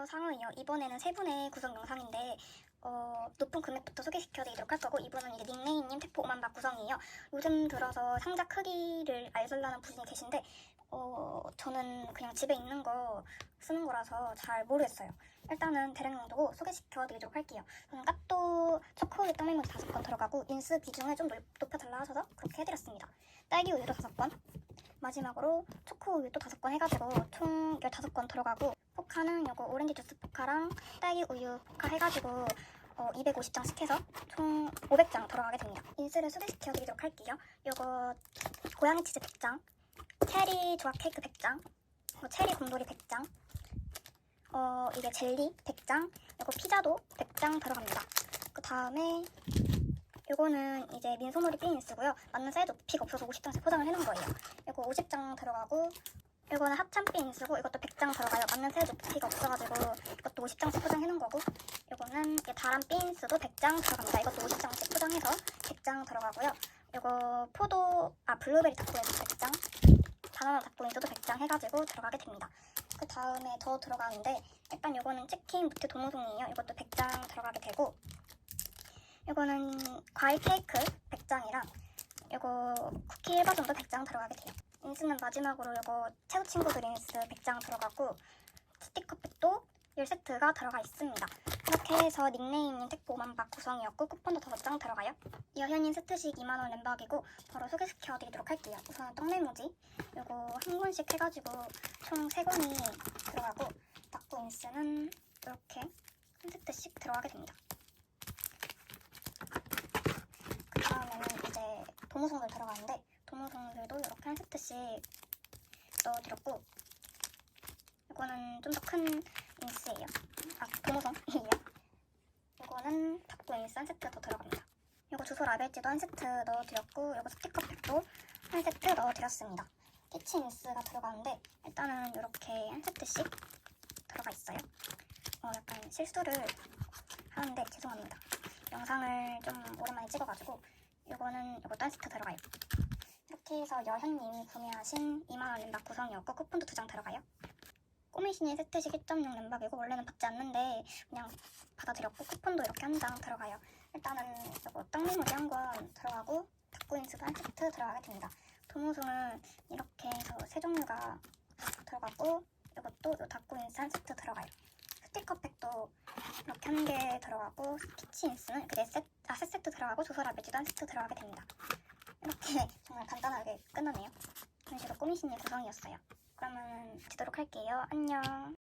안녕하세요. 상어예요 이번에는 세 분의 구성 영상인데 어, 높은 금액부터 소개시켜드리도록 할 거고 이분은 이제 닉네임님 태포 5만 바 구성이에요. 요즘 들어서 상자 크기를 알려달라는 분이 계신데 어, 저는 그냥 집에 있는 거 쓰는 거라서 잘 모르겠어요. 일단은 대략 용도고 소개시켜드리도록 할게요. 저는 까또 초코우유 떡메모리 5건 들어가고 인스 비중을 좀 높- 높여달라 하셔서 그렇게 해드렸습니다. 딸기 우유도 5건 마지막으로 초코우유 또 5건 해가지고 총 15건 들어가고 포카는 요거 오렌지 주스 포카랑 딸기 우유 포카 해가지고 어, 250장씩 해서 총 500장 들어가게 됩니다. 인스를 소개시켜 드리도록 할게요. 요거 고양이 치즈 100장, 체리 조각 케이크 100장, 뭐 체리 곰돌이 100장, 어, 이게 젤리 100장, 요거 피자도 100장 들어갑니다. 그 다음에 요거는 이제 민소놀이 삐인스고요. 맞는 사이즈 높이가 없어서 50장씩 포장을 해놓은 거예요. 요거 50장 들어가고 이거는 합참 핀스고 이것도 100장 들어가요. 맞는 사이즈 높이가 없어가지고 이것도 50장씩 포장해놓은 거고 이거는 다란 핀스도 100장 들어갑니다. 이것도 50장씩 포장해서 100장 들어가고요. 이거 포도 아 블루베리 닭고인스 100장 바나나 닭고인스도 100장 해가지고 들어가게 됩니다. 그 다음에 더 들어가는데 일단 이거는 치킨 무트 도무송이에요. 이것도 100장 들어가게 되고 이거는 과일 케이크 100장이랑 이거 쿠키 1버전도 100장 들어가게 돼요. 인스는 마지막으로 이거 채우 친구들 인스 100장 들어가고 스티커팩도 10세트가 들어가 있습니다. 이렇게 해서 닉네임인 택보 5만 박 구성이었고 쿠폰도 5장 들어가요. 여현인 세트씩 2만원 램박이고 바로 소개시켜드리도록 할게요. 우선 떡메모지 이거 한 권씩 해가지고 총 3권이 들어가고 닭고 인스는 이렇게 한 세트씩 들어가게 됩니다. 그 다음에는 이제 도무송들 들어가는데 도무송들도 이렇게 한 세트씩 넣어드렸고 이거는 좀 더 큰 인스예요. 아 도무송이에요. 이거는 닭도 인스 한 세트 더 들어갑니다. 이거 주소 라벨지도 한 세트 넣어드렸고 이거 스티커팩도 한 세트 넣어드렸습니다. 키친 인스가 들어가는데 일단은 이렇게 한 세트씩 들어가 있어요. 어, 약간 실수를 하는데 죄송합니다. 영상을 좀 오랜만에 찍어가지고 이거는 이것도 한 세트 들어가요. 해서 여현님이 구매하신 2만원 램박 구성이었고 쿠폰도 두 장 들어가요. 꼬미신이 세트식 1.6 램박이고 원래는 받지 않는데 그냥 받아들였고 쿠폰도 이렇게 한 장 들어가요. 일단은 이거 떡메모리 한권 들어가고 닭구인스도 한 세트 들어가게 됩니다. 도무송은 이렇게 해서 세 종류가 들어가고 이것도 이 닭구인스 한 세트 들어가요. 스티커팩도 이렇게 한 개 들어가고 키치 인스는 그네 세트, 아, 세 세트 들어가고 조서라 매지도 한 세트 들어가게 됩니다. 이렇게 정말 간단하게 끝나네요. 이런 식으로 꾸미신의 구성이었어요. 그러면 지도록 할게요. 안녕.